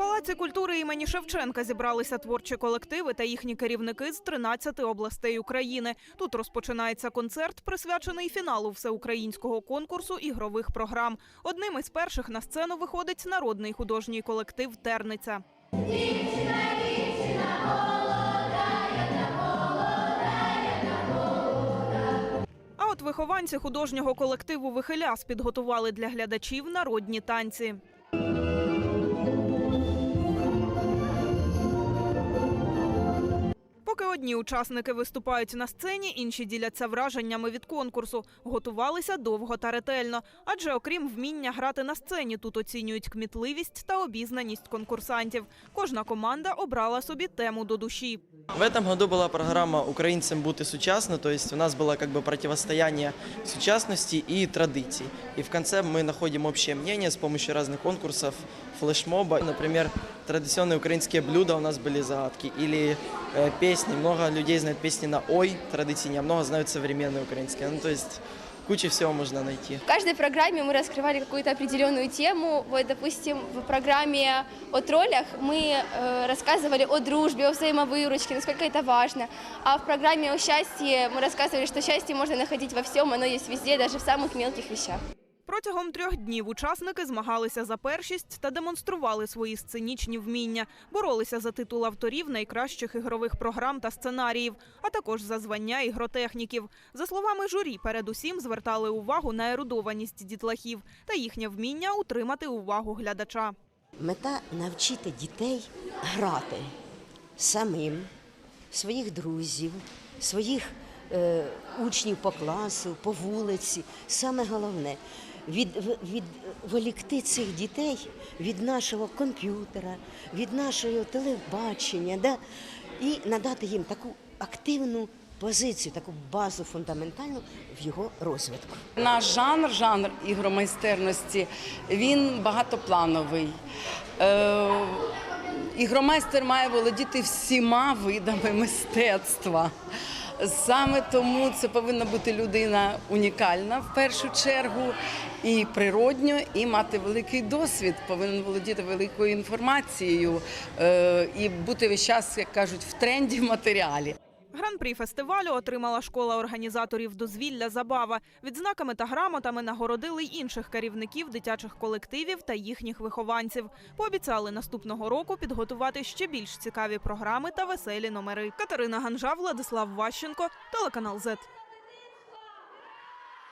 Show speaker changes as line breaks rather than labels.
Палаці культури імені Шевченка зібралися творчі колективи та їхні керівники з 13 областей України. Тут розпочинається концерт, присвячений фіналу всеукраїнського конкурсу ігрових програм. Одним із перших на сцену виходить народний художній колектив Терниця. А от вихованці художнього колективу Вихиляс підготували для глядачів народні танці. Поки одні учасники виступають на сцені, інші діляться враженнями від конкурсу. Готувалися довго та ретельно. Адже окрім вміння грати на сцені, тут оцінюють кмітливість та обізнаність конкурсантів. Кожна команда обрала собі тему до душі.
В этом году была программа «Украинцам бути сучасно», то есть у нас было как бы противостояние сучасности и традиций. И в конце мы находим общее мнение с помощью разных конкурсов, флешмоба. Например, традиционные украинские блюда у нас были загадки. Или э, песни. Много людей знают песни на «Ой» традиционные, а много знают современные украинские. Ну, то есть кучу всего можно найти.
В каждой программе мы раскрывали какую-то определенную тему. Вот, допустим, в программе о троллях мы э, рассказывали о дружбе, о взаимовыручке, насколько это важно. А в программе о счастье мы рассказывали, что счастье можно находить во всем, оно есть везде, даже в самых мелких вещах.
Протягом трьох днів учасники змагалися за першість та демонстрували свої сценічні вміння, боролися за титул авторів найкращих ігрових програм та сценаріїв, а також за звання ігротехніків. За словами журі, передусім звертали увагу на ерудованість дітлахів та їхнє вміння утримати увагу глядача.
Мета навчити дітей грати самим, своїх друзів, своїх е, учнів по класу, по вулиці. Саме головне від, відволікти цих дітей від нашого комп'ютера, від нашого телебачення, да? і надати їм таку активну позицію, таку базу фундаментальну в його розвитку.
Наш жанр, жанр ігромайстерності, він багатоплановий. Е, ігромайстер має володіти всіма видами мистецтва. Саме тому це повинна бути людина унікальна в першу чергу і природньо, і мати великий досвід, повинен володіти великою інформацією е, і бути весь час, як кажуть, в тренді матеріалі.
Гран-прі фестивалю отримала школа організаторів дозвілля Забава. Відзнаками та грамотами нагородили й інших керівників дитячих колективів та їхніх вихованців. Пообіцяли наступного року підготувати ще більш цікаві програми та веселі номери. Катерина Ганжа, Владислав Ващенко, телеканал ЗЕТ.